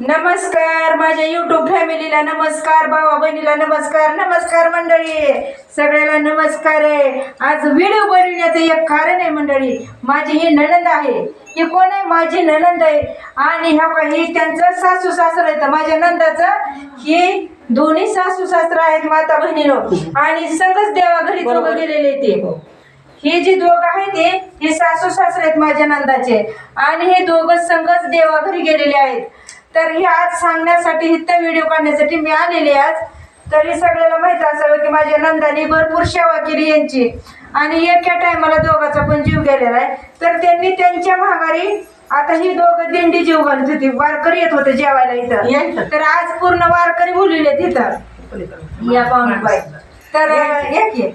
नमस्कार माझ्या युट्यूब फॅमिलीला नमस्कार भावा बहिणीला नमस्कार नमस्कार मंडळी. सगळ्याला नमस्कार आहे. आज व्हिडिओ बनवण्याचं एक कारण आहे मंडळी. माझी ही नणंद आहे. ही कोण आहे? माझी नणंद आहे. आणि ह्या का ही त्यांचं सासू सासर आहे. तर माझ्या नंदाचं ही दोन्ही सासू सासरा आहेत माता बहिणीनं. आणि संगच देवाघरी दोघं गेलेले ते. हे. जे दोघं आहेत ते हे सासू सासरे आहेत माझ्या नंदाचे आणि हे दोघं संघच देवाघरी गेलेले आहेत. तर हे आज सांगण्यासाठी इथं व्हिडिओ काढण्यासाठी मी आलेले आज. तरी सगळ्याला माहीत असावं की माझ्या नंदाने भरपूर सेवा केली यांची. आणि एका टायमाला दोघाचा पण जीव गेलेला आहे. तर त्यांनी त्यांच्या माघारी आता ही दोघं दिंडी जीव घालत होती. वारकरी येत होते जेवायला इथं. तर आज पूर्ण वारकरी बोललेले तिथं या पाहुणबाई तर या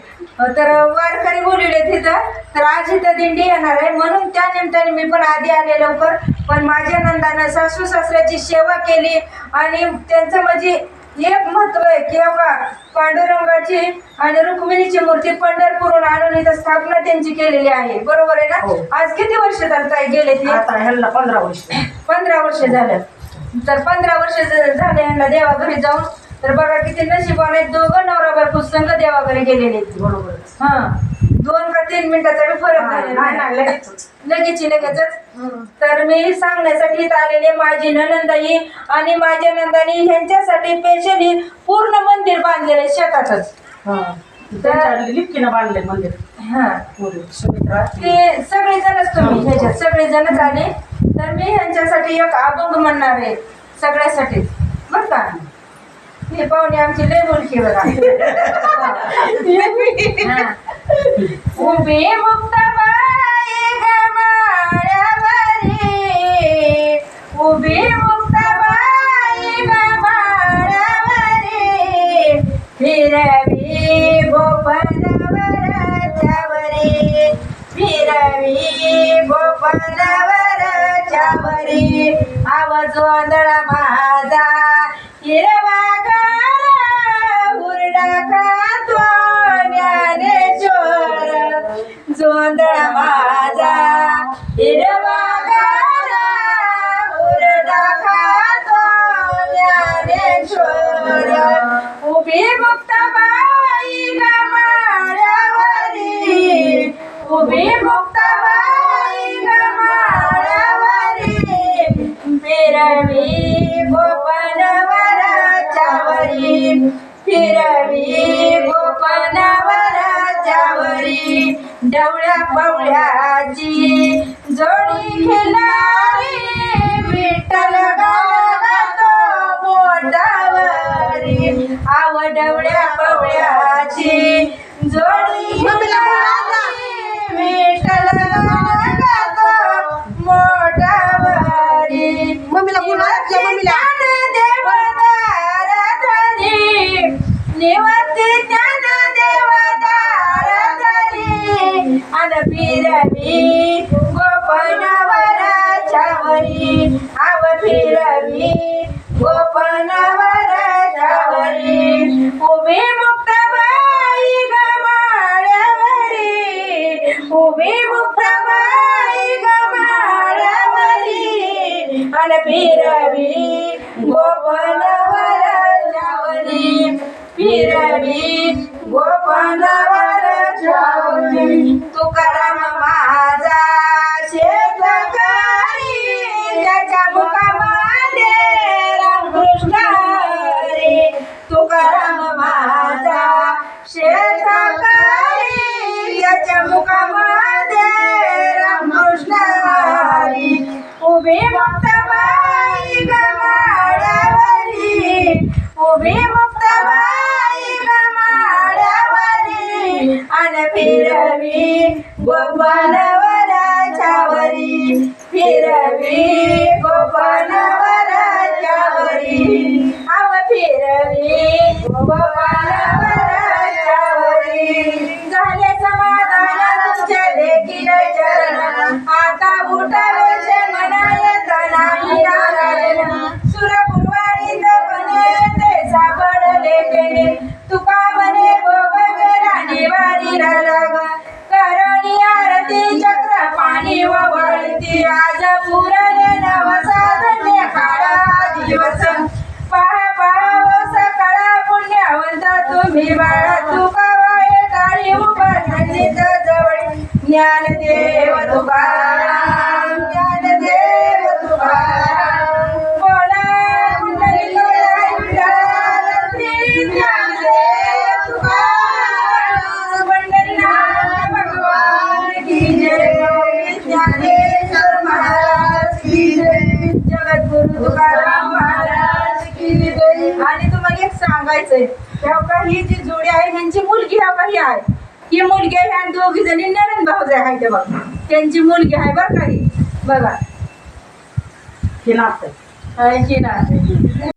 तर वारकरी बोलवले तिथं. तर आज इथं दिंडी येणार आहे. म्हणून त्या निमित्ताने मी पण आधी आले लवकर. पण माझ्या नंदानं सासू सासऱ्याची सेवा केली. आणि त्यांचं म्हणजे एक महत्त्व आहे की बघा पांडुरंगाची आणि रुक्मिणीची मूर्ती पंढरपूरहून आणून इथं स्थापना त्यांची केलेली आहे. बरोबर आहे हो. ना आज किती वर्ष चालताय गेले ते? आता ह्याला पंधरा वर्ष. पंधरा वर्ष झालं. तर पंधरा वर्ष ज- झाले यांना देवाघरी जाऊन. तर बघा किती नशिबाने दोघं नवरा बायको संघ देवाघरी गेलेले. बरोबर. हा. दोन का तीन मिनिटाचा बी फरक झालेला लगेचच. लगेच लगेचच. तर मी सांगण्यासाठी इथं आलेले माझी ननंदाई आणि माझ्या नंदानी ह्यांच्यासाठी स्पेशली पूर्ण मंदिर बांधलेलं आहे शेतातच. हा. बांधले मंदिर. हा. सुमित्रा. ते सगळेजणच तुम्ही ह्याच्यात सगळेजणच आले. तर मी ह्यांच्यासाठी एक अभंग म्हणणार आहे सगळ्यासाठी. बर का? हे पाहुणे आमची लय बोलकी बघा हा. उभी मुक्ताबाई गमाळ्यावरी उभी मुक्ताबाई गमाळ्यावरी फिरवी गोपनवराच्यावरी फिरवी गोपनवराच्यावरी आवाज वादळा माझा. हिरवा फिरवी गोपनवराच्यावरी फिरवी गोपनवराच्यावरी डवळ्या पवळ्याची जोडी खेळारी विठ्ठल गातो बोटावरी. आव डवळ्या पवळ्याची जोडी गोपनवराच्यावरी आव फिरवी गोपनवराच्यावरी उभी मुक्ताबाई गमाळ्यावरी उभी मुक्ताबाई गमाळ्यावरी अन फिरवी धावरी फिरवी मुक्ताबाई अन फिरवी गोपनवराच्यावरी फिरवी आव फिरवी झाले समाधान तुमच्या देखील चरण आता बुटा दिवस. पहा पहा हो सकाळा पुण्यावंत तुम्ही बाळा. तुका वाय काळी उभा धन्यता जवळ. ज्ञान सांगायचंय. का ही जी जोडी आहे ह्यांची मुलगी ह्या काही आहे. ही मुलगी आहे आणि दोघी जणी नणंद भाऊज आहे ते बघ त्यांची मुलगी आहे बरं का ही? बघा. हे आहे की नाही